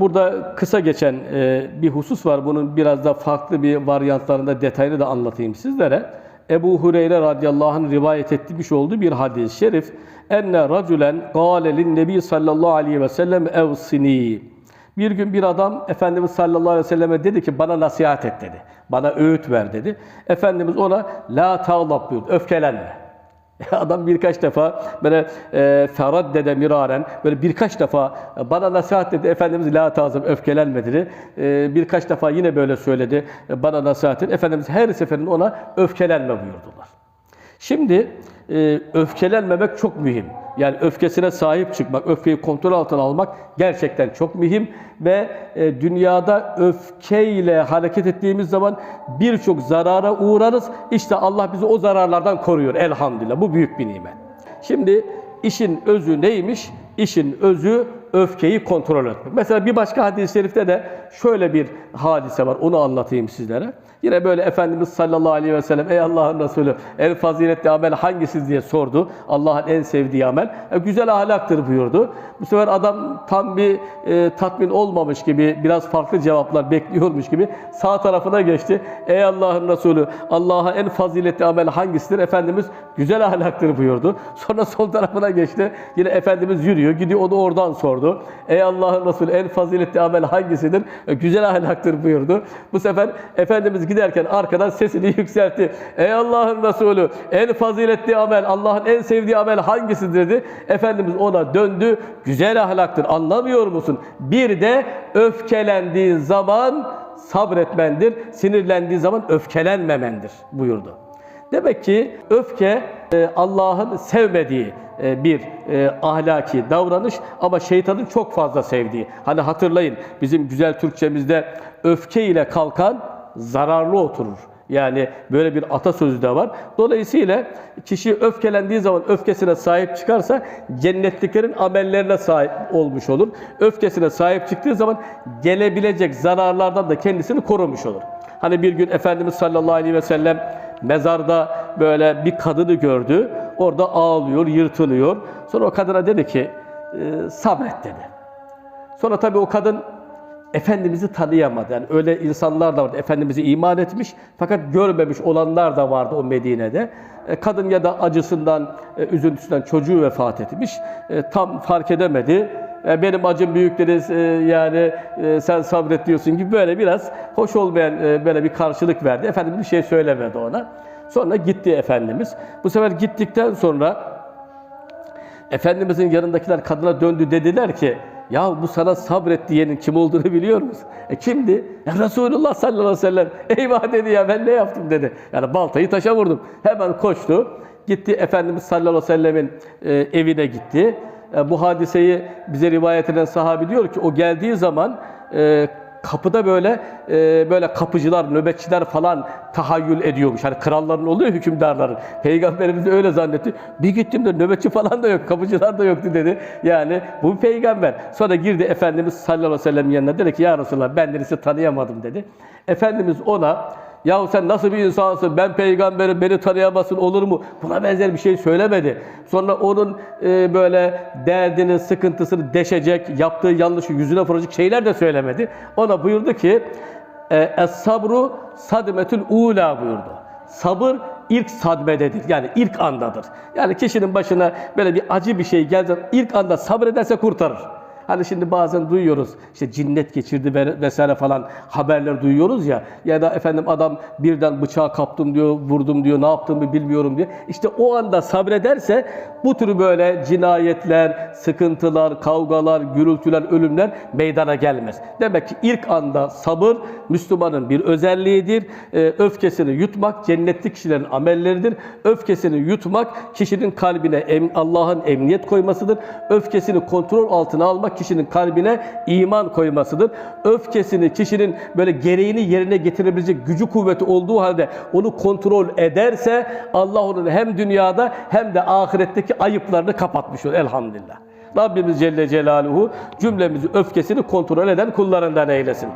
Burada kısa geçen e, bir husus var. Bunun biraz da farklı bir varyantlarında detayını da anlatayım sizlere. Ebu Hureyre radıyallahu anh rivayet etmiş olduğu bir hadis-i şerif. Enne raculen gâle lin nebi sallallahu aleyhi ve sellem evsini. Bir gün bir adam Efendimiz sallallahu aleyhi ve selleme dedi ki bana nasihat et dedi. Bana öğüt ver dedi. Efendimiz ona la tağlab buyurdu. Öfkelenme. Adam birkaç defa böyle e, Ferad miraren böyle birkaç defa bana nasihat dedi Efendimiz la tazım öfkelenme dedi. E, birkaç defa yine böyle söyledi bana nasihat et. Efendimiz her seferinde ona öfkelenme buyurdular. Şimdi e, öfkelenmemek çok mühim. Yani öfkesine sahip çıkmak, öfkeyi kontrol altına almak gerçekten çok mühim ve e, dünyada öfkeyle hareket ettiğimiz zaman birçok zarara uğrarız. İşte Allah bizi o zararlardan koruyor elhamdülillah. Bu büyük bir nimet. Şimdi işin özü neymiş? İşin özü öfkeyi kontrol etmek. Mesela bir başka hadis-i şerifte de şöyle bir hadise var. Onu anlatayım sizlere. Yine böyle Efendimiz sallallahu aleyhi ve sellem ey Allah'ın Resulü en faziletli amel hangisi diye sordu. Allah'ın en sevdiği amel. E, güzel ahlaktır buyurdu. Bu sefer adam tam bir e, tatmin olmamış gibi biraz farklı cevaplar bekliyormuş gibi sağ tarafına geçti. Ey Allah'ın Resulü Allah'a en faziletli amel hangisidir? Efendimiz güzel ahlaktır buyurdu. Sonra sol tarafına geçti. Yine Efendimiz yürüyor. Gidiyor onu oradan sordu. Ey Allah'ın Resulü en faziletli amel hangisidir? E, güzel ahlaktır buyurdu. Bu sefer Efendimiz giderken arkadan sesini yükseltti. Ey Allah'ın Resulü en faziletli amel, Allah'ın en sevdiği amel hangisidir dedi. Efendimiz ona döndü. Güzel ahlaktır. Anlamıyor musun? Bir de öfkelendiğin zaman sabretmendir. Sinirlendiği zaman öfkelenmemendir buyurdu. Demek ki öfke e, Allah'ın sevmediği bir e, ahlaki davranış ama şeytanın çok fazla sevdiği. Hani hatırlayın bizim güzel Türkçemizde öfke ile kalkan zararlı oturur. Yani böyle bir atasözü de var. Dolayısıyla kişi öfkelendiği zaman öfkesine sahip çıkarsa cennetliklerin amellerine sahip olmuş olur. Öfkesine sahip çıktığı zaman gelebilecek zararlardan da kendisini korumuş olur. Hani bir gün Efendimiz sallallahu aleyhi ve sellem mezarda böyle bir kadını gördü. Orada ağlıyor, yırtınıyor. Sonra o kadına dedi ki e, sabret dedi. Sonra tabii o kadın Efendimiz'i tanıyamadı. Yani öyle insanlar da vardı. Efendimiz'i iman etmiş fakat görmemiş olanlar da vardı o Medine'de. E, Kadın ya da acısından, e, üzüntüsünden çocuğu vefat etmiş. E, Tam fark edemedi. E, Benim acım büyükleri e, yani e, sen sabret diyorsun gibi böyle biraz hoş olmayan böyle bir karşılık verdi. Efendimiz bir şey söylemedi ona. Sonra gitti Efendimiz. Bu sefer gittikten sonra Efendimizin yanındakiler kadına döndü dediler ki ya bu sana sabret diyenin kim olduğunu biliyor musun? E kimdi? Ya Resulullah sallallahu aleyhi ve sellem. Eyvah dedi ya ben ne yaptım dedi. Yani baltayı taşa vurdum. Hemen koştu. Gitti Efendimiz sallallahu aleyhi ve sellemin e, evine gitti. E, bu hadiseyi bize rivayet eden sahabi diyor ki o geldiği zaman e, kapıda böyle e, böyle kapıcılar, nöbetçiler falan tahayyül ediyormuş. Hani kralların oluyor hükümdarların. Peygamberimiz de öyle zannetti. Bir gittim de nöbetçi falan da yok, kapıcılar da yoktu dedi. Yani bu peygamber. Sonra girdi Efendimiz sallallahu aleyhi ve sellem yanına dedi ki ya Resulallah ben de sizi tanıyamadım dedi. Efendimiz ona Yahu sen nasıl bir insansın? Ben peygamberim, beni tanıyamazsın olur mu? Buna benzer bir şey söylemedi. Sonra onun e, böyle derdini, sıkıntısını deşecek, yaptığı yanlışı yüzüne vuracak şeyler de söylemedi. Ona buyurdu ki, e, Es-sabru sadmetül ula buyurdu. Sabır ilk sadmededir. Yani ilk andadır. Yani kişinin başına böyle bir acı bir şey geldi, ilk anda sabrederse kurtarır. Hani şimdi bazen duyuyoruz işte cinnet geçirdi ve- vesaire falan haberler duyuyoruz ya ya da efendim adam birden bıçağı kaptım diyor, vurdum diyor, ne yaptığımı bilmiyorum diyor. İşte o anda sabrederse bu tür böyle cinayetler, sıkıntılar, kavgalar, gürültüler, ölümler meydana gelmez. Demek ki ilk anda sabır Müslümanın bir özelliğidir. Ee, öfkesini yutmak cennetli kişilerin amelleridir. Öfkesini yutmak kişinin kalbine Allah'ın emniyet koymasıdır. Öfkesini kontrol altına almak kişinin kalbine iman koymasıdır. Öfkesini kişinin böyle gereğini yerine getirebilecek gücü kuvveti olduğu halde onu kontrol ederse Allah onun hem dünyada hem de ahiretteki ayıplarını kapatmış olur elhamdülillah. Rabbimiz Celle Celaluhu cümlemizi öfkesini kontrol eden kullarından eylesin.